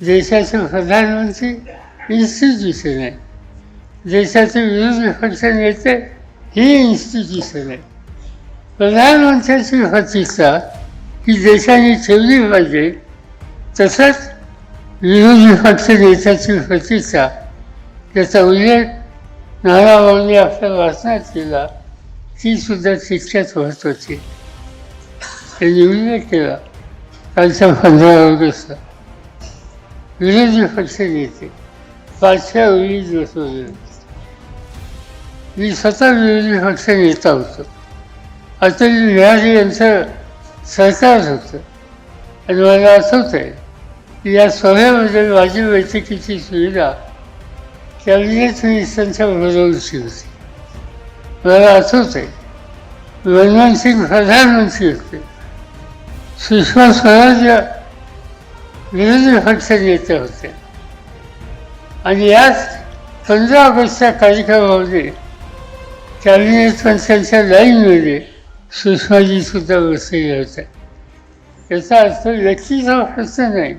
देशाचे प्रधानमंत्री इन्स्टिट्यूशन आहे. देशाचे विरोधी पक्ष नेते ही इन्स्टिट्यूशन आहे. प्रधानमंत्र्याची प्रतिष्ठा ही देशाने ठेवली पाहिजे. तसंच विरोधी पक्ष नेत्याची प्रतिष्ठा त्याचा उल्लेख नानाभाऊंनी आपल्या वाचनात केला. ती सुद्धा तितक्याच होती त्यांनी उल्लेख केला. कालच्या पंधरा ऑगस्टला विरोधी पक्ष नेते पाचशा वेळी बसवले मी स्वतः विरोधी पक्ष नेता होतो अतुल बिहारी यांचं सरकार होतं आणि मला आठवत आहे की या सोहळ्यामध्ये माझी बैठकीची सुविधा कॅबिनेट मिनिस्टरांच्या बरोबरची होती मला आठवत आहे मनमोहन सिंग प्रधानमंत्री होते सुषमा स्वराज या हडसन पक्ष नेते होते. आणि याच पंधरा ऑगस्टच्या कार्यक्रमामध्ये कॅबिनेट मंत्र्यांच्या लाईनमध्ये सुषमाजीसुद्धा बसलेल्या होत्या याचा अर्थ व्यक्तीचा प्रश्न नाही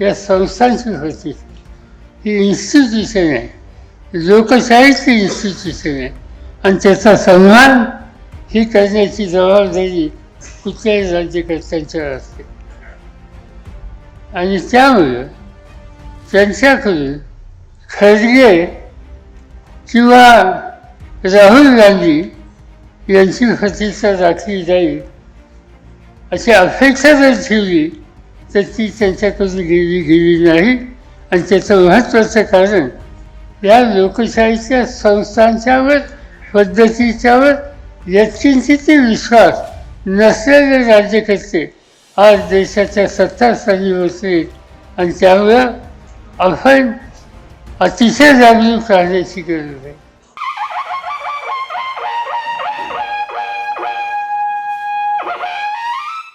या संस्थांची होती. ही इन्स्टिट्यूशन आहे. लोकशाहीची इन्स्टिट्यूशन आहे. आणि त्याचा सन्मान ही करण्याची जबाबदारी कुठल्याही राज्यकर्त्यांच्यावर असते. आणि त्यामुळं त्यांच्याकडून खरगे किंवा राहुल गांधी यांची प्रतिष्ठा राखली जाईल अशी अपेक्षा जर ठेवली तर ती त्यांच्याकडून गेली गेली नाही. आणि त्याचं महत्त्वाचं कारण या लोकशाहीच्या संस्थांच्यावर पद्धतीच्यावर यत्किंचित विश्वास नसलेले राज्यकर्ते आज देशाच्या सत्तास्थानी होते आणि त्यामुळं आपण अतिशय जागरूक राहण्याची गरज आहे.